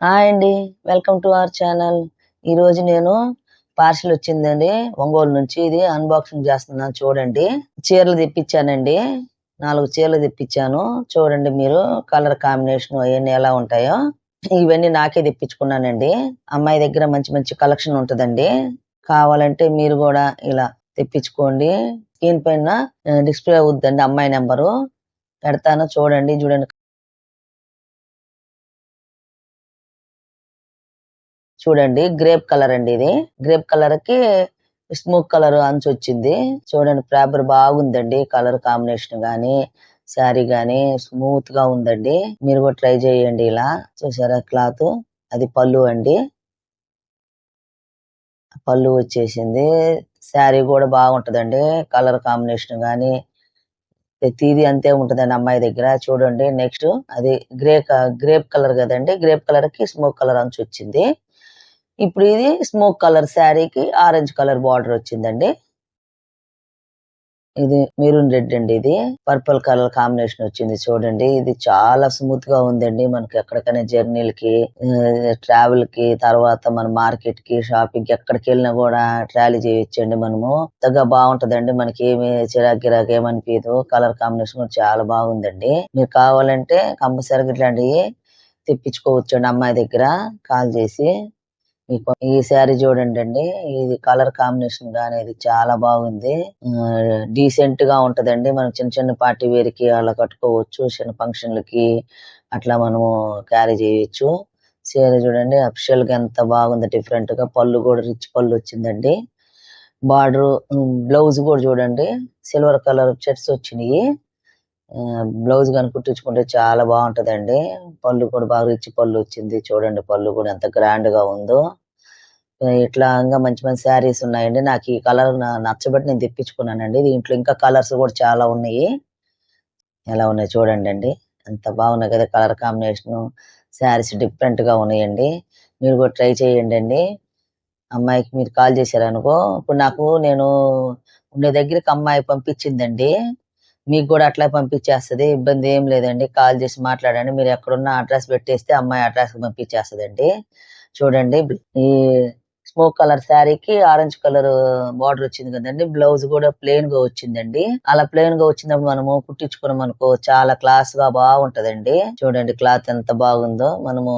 Hi అండి. Welcome to our channel. ఈ రోజు నేను పార్సిల్ వచ్చిందండి. ఒంగోలు నుంచి ఇది అన్బాక్సింగ్ చేస్తున్నాను చూడండి. చీరలు తెప్పించానండి. నాలుగు చీరలు తెప్పించాను. చూడండి మీరు కలర్ కాంబినేషన్ అవన్నీ ఎలా ఉంటాయో. ఇవన్నీ నాకే తెప్పించుకున్నానండి. అమ్మాయి దగ్గర మంచి మంచి కలెక్షన్ ఉంటుందండి. కావాలంటే మీరు కూడా ఇలా తెప్పించుకోండి. స్క్రీన్ పైన డిస్ప్లే అవుద్దండి అమ్మాయి నెంబరు. పెడతాను చూడండి. చూడండి చూడండి గ్రేప్ కలర్ అండి ఇది. గ్రేప్ కలర్కి స్మోక్ కలర్ అంచు వచ్చింది. చూడండి ఫ్యాబ్రిక్ బాగుందండి కలర్ కాంబినేషన్ గానీ శారీ గానీ స్మూత్గా ఉందండి. మీరు కూడా ట్రై చేయండి ఇలా. చూసారా క్లాత్ అది పళ్ళు అండి. పళ్ళు వచ్చేసింది. శారీ కూడా బాగుంటదండి కలర్ కాంబినేషన్ గానీ. ప్రతిది అంతే ఉంటదండి అమ్మాయి దగ్గర. చూడండి నెక్స్ట్ అది గ్రే గ్రేప్ కలర్ కదండి గ్రేప్ కలర్కి స్మోక్ కలర్ అంచు వచ్చింది. ఇప్పుడు ఇది స్మోక్ కలర్ శారీకి ఆరెంజ్ కలర్ బార్డర్ వచ్చిందండి. ఇది మెరూన్ రెడ్ అండి ఇది. పర్పుల్ కలర్ కాంబినేషన్ వచ్చింది చూడండి. ఇది చాలా స్మూత్గా ఉందండి. మనకి ఎక్కడికైనా జర్నీలకి ట్రావెల్కి తర్వాత మన మార్కెట్కి షాపింగ్కి ఎక్కడికి వెళ్ళినా కూడా ట్రాలీ చేయొచ్చండి మనము. అంతగా బాగుంటదండి. మనకి ఏమి చిరాకు గిరాకు ఏమనిపించదు కలర్ కాంబినేషన్ కూడా చాలా బాగుందండి. మీరు కావాలంటే కంపల్సరీగా ఇట్లాంటివి తెప్పించుకోవచ్చండి అమ్మాయి దగ్గర. కాల్ చేసి ఈ చూడండి అండి. ఇది కలర్ కాంబినేషన్ గానీ ఇది చాలా బాగుంది. డీసెంట్గా ఉంటదండి. మనం చిన్న చిన్న పార్టీ వేర్కి అలా కట్టుకోవచ్చు. చిన్న ఫంక్షన్లకి అట్లా మనము క్యారీ చేయొచ్చు. చీర చూడండి. అఫిషియల్గా ఎంత బాగుంది డిఫరెంట్గా పళ్ళు కూడా రిచ్ పళ్ళు వచ్చిందండి. బార్డర్ బ్లౌజ్ కూడా చూడండి. సిల్వర్ కలర్ చెట్స్ వచ్చినాయి. బ్లౌజ్ కానీ కుట్టించుకుంటే చాలా బాగుంటదండి. పళ్ళు కూడా బాగా రిచ్ పళ్ళు వచ్చింది. చూడండి పళ్ళు కూడా ఎంత గ్రాండ్గా ఉందో. ఇట్లా ఇంకా మంచి మంచి శారీస్ ఉన్నాయండి. నాకు ఈ కలర్ నచ్చబట్టి నేను తెప్పించుకున్నానండి. దీంట్లో ఇంకా కలర్స్ కూడా చాలా ఉన్నాయి. ఎలా ఉన్నాయి చూడండి అండి. ఎంత బాగున్నాయి కదా కలర్ కాంబినేషన్. శారీస్ డిఫరెంట్గా ఉన్నాయండి. మీరు కూడా ట్రై చేయండి అండి. అమ్మాయికి మీరు కాల్ చేశారనుకో ఇప్పుడు నాకు నేను ఉండే దగ్గరికి అమ్మాయి పంపించిందండి. మీకు కూడా అట్లా పంపించేస్తుంది. ఇబ్బంది ఏం లేదండి. కాల్ చేసి మాట్లాడండి. మీరు ఎక్కడున్న అడ్రస్ పెట్టేస్తే అమ్మాయి అడ్రస్ పంపించేస్తుందండి. చూడండి. ఈ స్మోక్ కలర్ శారీకి ఆరెంజ్ కలర్ బార్డర్ వచ్చింది కదండి. బ్లౌజ్ కూడా ప్లెయిన్గా వచ్చిందండి. అలా ప్లెయిన్గా వచ్చినప్పుడు మనము కుట్టించుకున్నాం అనుకో చాలా క్లాస్గా బాగుంటదండి. చూడండి క్లాత్ ఎంత బాగుందో. మనము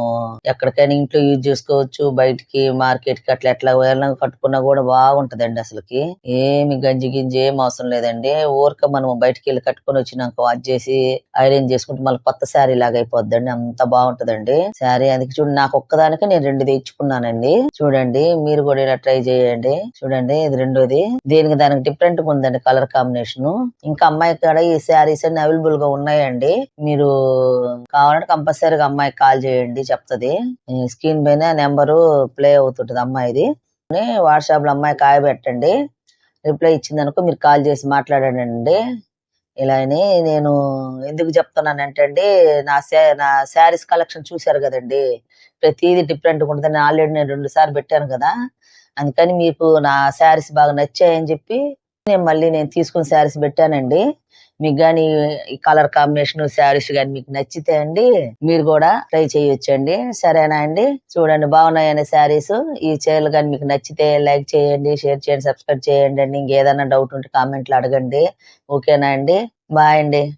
ఎక్కడికైనా ఇంట్లో యూజ్ చేసుకోవచ్చు. బయటికి మార్కెట్కి అట్లా ఎట్లా వెళ్ళినా కట్టుకున్నా కూడా బాగుంటదండి అసలుకి. ఏమి గంజి గింజి ఏం అవసరం లేదండి. ఊరిక మనం బయటికి వెళ్ళి కట్టుకొని వచ్చినాక వాచ్ చేసి ఐరన్ చేసుకుంటే మళ్ళీ కొత్త శారీ లాగా అయిపోద్దండి. అంత బాగుంటదండి. శారీ అందుకే చూడండి నాకు ఒక్కదానికి నేను రెండు తెచ్చుకున్నానండి. చూడండి మీరు కూడా ఇలా ట్రై చేయండి. చూడండి ఇది రెండోది. దీనికి దానికి డిఫరెంట్గా ఉందండి కలర్ కాంబినేషన్ ఇంకా అమ్మాయి కాడ ఈ శారీస్ అన్ని అవైలబుల్గా ఉన్నాయండి. మీరు కావాలంటే కంపల్సరీగా అమ్మాయికి కాల్ చేయండి చెప్తది. స్క్రీన్ పైన నెంబరు ప్లే అవుతుంటది అమ్మాయిది. వాట్సాప్లో అమ్మాయి కాయ పెట్టండి రిప్లై ఇచ్చిందనుకో మీరు కాల్ చేసి మాట్లాడండి. ఇలా అని నేను ఎందుకు చెప్తున్నానంటే అండి నా నా శారీస్ కలెక్షన్ చూశారు కదండి. ప్రతిదీ డిఫరెంట్గా నేను ఆల్రెడీ నేను రెండు సార్లు పెట్టాను కదా. అందుకని మీకు నా శారీస్ బాగా నచ్చాయని చెప్పి నేను మళ్ళీ నేను తీసుకున్న శారీస్ పెట్టానండి. మీకు కానీ ఈ కలర్ కాంబినేషన్ శారీస్ కానీ మీకు నచ్చితే అండి మీరు కూడా ట్రై చేయొచ్చండి. సరేనా అండి? చూడండి బాగున్నాయని శారీస్. ఈ చీరలు కానీ మీకు నచ్చితే లైక్ చేయండి షేర్ చేయండి సబ్స్క్రైబ్ చేయండి అండి. ఇంకేదైనా డౌట్ ఉంటే కామెంట్లు అడగండి. ఓకేనా అండి? బాయ్ అండి.